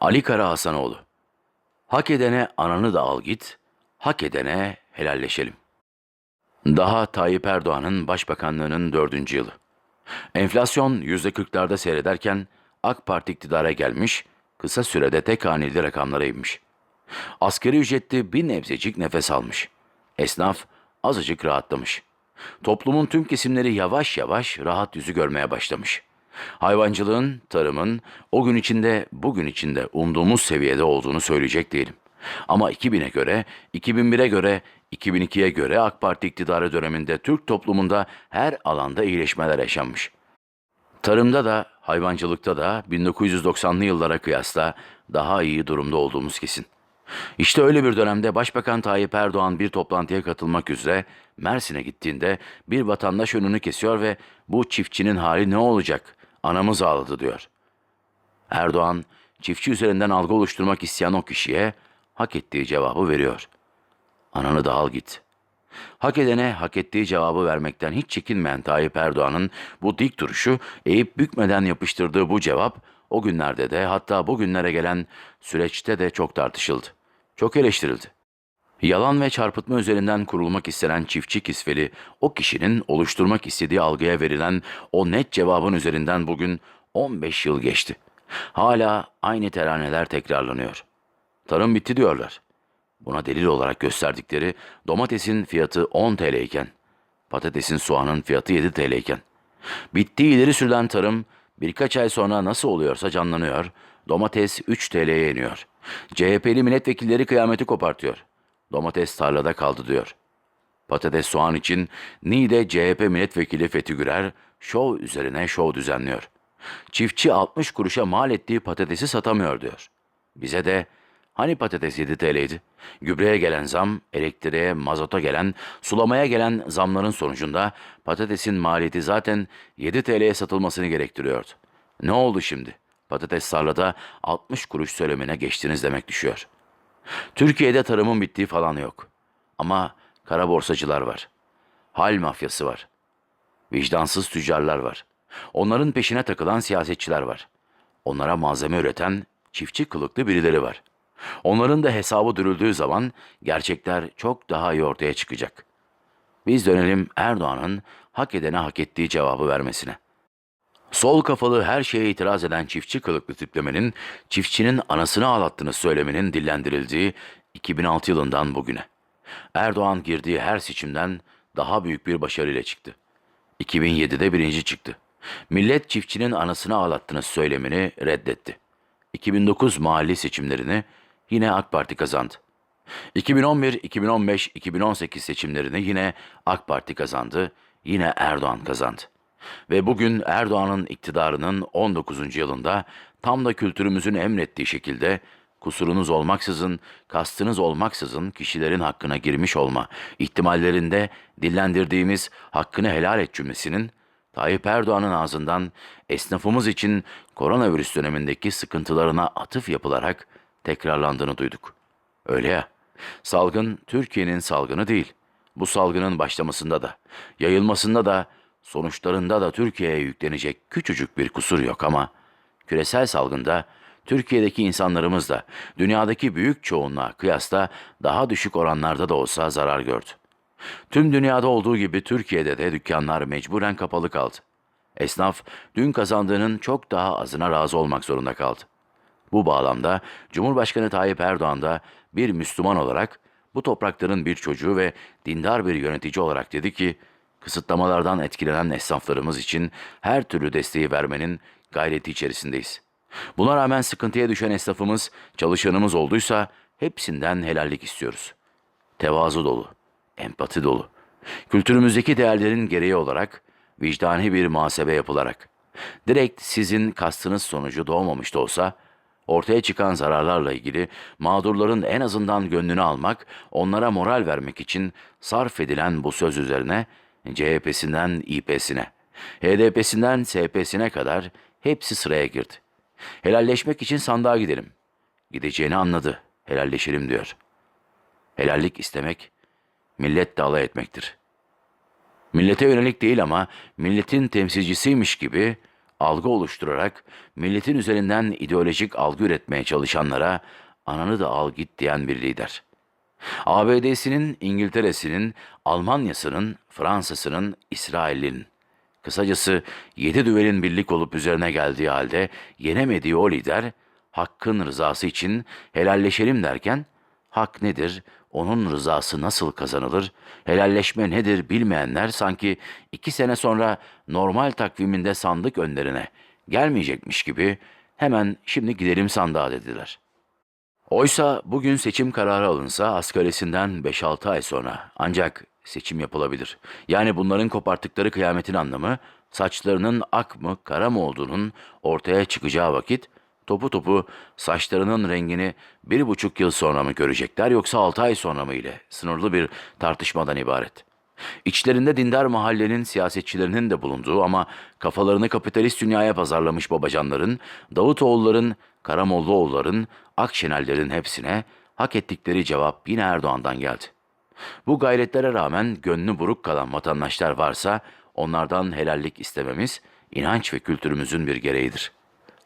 Ali Kara Hasanoğlu Hak edene ananı da al git, hak edene helalleşelim. Daha Tayyip Erdoğan'ın başbakanlığının dördüncü yılı. Enflasyon yüzde kırklarda seyrederken AK Parti iktidara gelmiş, kısa sürede tek haneli rakamlara inmiş. Asgari ücretli bir nebzecik nefes almış. Esnaf azıcık rahatlamış. Toplumun tüm kesimleri yavaş yavaş rahat yüzü görmeye başlamış. Hayvancılığın, tarımın o gün içinde, bugün içinde umduğumuz seviyede olduğunu söyleyecek değilim. Ama 2000'e göre, 2001'e göre, 2002'ye göre AK Parti iktidarı döneminde Türk toplumunda her alanda iyileşmeler yaşanmış. Tarımda da, hayvancılıkta da 1990'lı yıllara kıyasla daha iyi durumda olduğumuz kesin. İşte öyle bir dönemde Başbakan Tayyip Erdoğan bir toplantıya katılmak üzere Mersin'e gittiğinde bir vatandaş önünü kesiyor ve bu çiftçinin hali ne olacak? Anamız ağladı diyor. Erdoğan çiftçi üzerinden algı oluşturmak isteyen o kişiye hak ettiği cevabı veriyor. Ananı da al git. Hak edene hak ettiği cevabı vermekten hiç çekinmeyen Tayyip Erdoğan'ın bu dik duruşu eğip bükmeden yapıştırdığı bu cevap o günlerde de hatta bugünlere gelen süreçte de çok tartışıldı. Çok eleştirildi. Yalan ve çarpıtma üzerinden kurulmak istenen çiftçi kisveli o kişinin oluşturmak istediği algıya verilen o net cevabın üzerinden bugün 15 yıl geçti. Hala aynı teraneler tekrarlanıyor. Tarım bitti diyorlar. Buna delil olarak gösterdikleri domatesin fiyatı 10 TL iken, patatesin soğanın fiyatı 7 TL iken. Bittiği ileri sürülen tarım birkaç ay sonra nasıl oluyorsa canlanıyor, domates 3 TL'ye iniyor. CHP'li milletvekilleri kıyameti kopartıyor. Domates tarlada kaldı diyor. Patates soğan için Niğde CHP milletvekili Fethi Gürer şov üzerine şov düzenliyor. Çiftçi 60 kuruşa mal ettiği patatesi satamıyor diyor. Bize de hani patates 7 TL'ydi? Gübreye gelen zam, elektriğe, mazota gelen, sulamaya gelen zamların sonucunda patatesin maliyeti zaten 7 TL'ye satılmasını gerektiriyordu. Ne oldu şimdi? Patates tarlada 60 kuruş söylemine geçtiniz demek düşüyor. Türkiye'de tarımın bittiği falan yok. Ama kara borsacılar var. Hal mafyası var. Vicdansız tüccarlar var. Onların peşine takılan siyasetçiler var. Onlara malzeme üreten çiftçi kılıklı birileri var. Onların da hesabı dürüldüğü zaman gerçekler çok daha iyi ortaya çıkacak. Biz dönelim Erdoğan'ın hak edene hak ettiği cevabı vermesine. Sol kafalı her şeye itiraz eden çiftçi kılıklı tiplemenin çiftçinin anasını ağlattığını söyleminin dillendirildiği 2006 yılından bugüne. Erdoğan girdiği her seçimden daha büyük bir başarıyla çıktı. 2007'de birinci çıktı. Millet çiftçinin anasını ağlattığını söylemini reddetti. 2009 mahalli seçimlerini yine AK Parti kazandı. 2011, 2015, 2018 seçimlerini yine AK Parti kazandı, yine Erdoğan kazandı. Ve bugün Erdoğan'ın iktidarının 19. yılında tam da kültürümüzün emrettiği şekilde kusurunuz olmaksızın, kastınız olmaksızın kişilerin hakkına girmiş olma ihtimallerinde dillendirdiğimiz hakkını helal et cümlesinin Tayyip Erdoğan'ın ağzından esnafımız için koronavirüs dönemindeki sıkıntılarına atıf yapılarak tekrarlandığını duyduk. Öyle ya, salgın Türkiye'nin salgını değil. Bu salgının başlamasında da, yayılmasında da, sonuçlarında da Türkiye'ye yüklenecek küçücük bir kusur yok ama küresel salgında Türkiye'deki insanlarımız da dünyadaki büyük çoğunluğa kıyasla daha düşük oranlarda da olsa zarar gördü. Tüm dünyada olduğu gibi Türkiye'de de dükkanlar mecburen kapalı kaldı. Esnaf dün kazandığının çok daha azına razı olmak zorunda kaldı. Bu bağlamda Cumhurbaşkanı Tayyip Erdoğan da bir Müslüman olarak bu toprakların bir çocuğu ve dindar bir yönetici olarak dedi ki, kısıtlamalardan etkilenen esnaflarımız için her türlü desteği vermenin gayreti içerisindeyiz. Buna rağmen sıkıntıya düşen esnafımız, çalışanımız olduysa hepsinden helallik istiyoruz. Tevazu dolu, empati dolu. Kültürümüzdeki değerlerin gereği olarak vicdani bir muhasebe yapılarak direkt sizin kastınız sonucu doğmamış da olsa ortaya çıkan zararlarla ilgili mağdurların en azından gönlünü almak, onlara moral vermek için sarf edilen bu söz üzerine CHP'sinden İP'sine, HDP'sinden SP'sine kadar hepsi sıraya girdi. Helalleşmek için sandığa gidelim. Gideceğini anladı. Helalleşelim diyor. Helallik istemek, millet alay etmektir. Millete yönelik değil ama milletin temsilcisiymiş gibi algı oluşturarak milletin üzerinden ideolojik algı üretmeye çalışanlara ananı da al git diyen bir lider. ABD'sinin, İngiltere'sinin, Almanya'sının, Fransa'sının, İsrail'in, kısacası yedi düvelin birlik olup üzerine geldiği halde yenemediği o lider, hakkın rızası için helalleşelim derken, hak nedir, onun rızası nasıl kazanılır, helalleşme nedir bilmeyenler sanki iki sene sonra normal takviminde sandık önlerine gelmeyecekmiş gibi hemen şimdi gidelim sandığa dediler.'' Oysa bugün seçim kararı alınsa asgarisinden 5-6 ay sonra ancak seçim yapılabilir. Yani bunların koparttıkları kıyametin anlamı saçlarının ak mı kara mı olduğunun ortaya çıkacağı vakit topu topu saçlarının rengini bir buçuk yıl sonra mı görecekler yoksa 6 ay sonra mı ile sınırlı bir tartışmadan ibaret. İçlerinde dindar mahallenin siyasetçilerinin de bulunduğu ama kafalarını kapitalist dünyaya pazarlamış babacanların, Davutoğulların, Karamollaoğulların, Akşenerlerin hepsine hak ettikleri cevap yine Erdoğan'dan geldi. Bu gayretlere rağmen gönlü buruk kalan vatandaşlar varsa onlardan helallik istememiz inanç ve kültürümüzün bir gereğidir.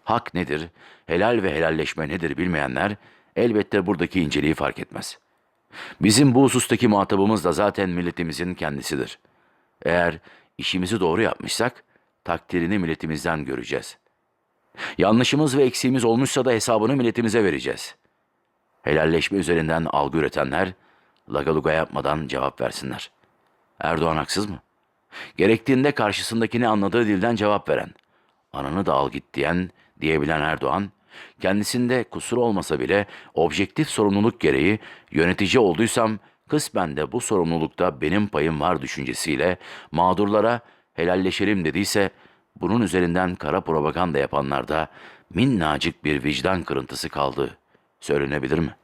Hak nedir, helal ve helalleşme nedir bilmeyenler elbette buradaki inceliği fark etmez.'' Bizim bu husustaki muhatabımız da zaten milletimizin kendisidir. Eğer işimizi doğru yapmışsak takdirini milletimizden göreceğiz. Yanlışımız ve eksiğimiz olmuşsa da hesabını milletimize vereceğiz. Helalleşme üzerinden algı üretenler lagaluga yapmadan cevap versinler. Erdoğan haksız mı? Gerektiğinde karşısındakini anladığı dilden cevap veren, ananı da al git diyen, diyebilen Erdoğan, kendisinde kusur olmasa bile objektif sorumluluk gereği yönetici olduysam kısmen de bu sorumlulukta benim payım var düşüncesiyle mağdurlara helalleşelim dediyse bunun üzerinden kara propaganda yapanlarda minnacık bir vicdan kırıntısı kaldı. Söylenebilir mi?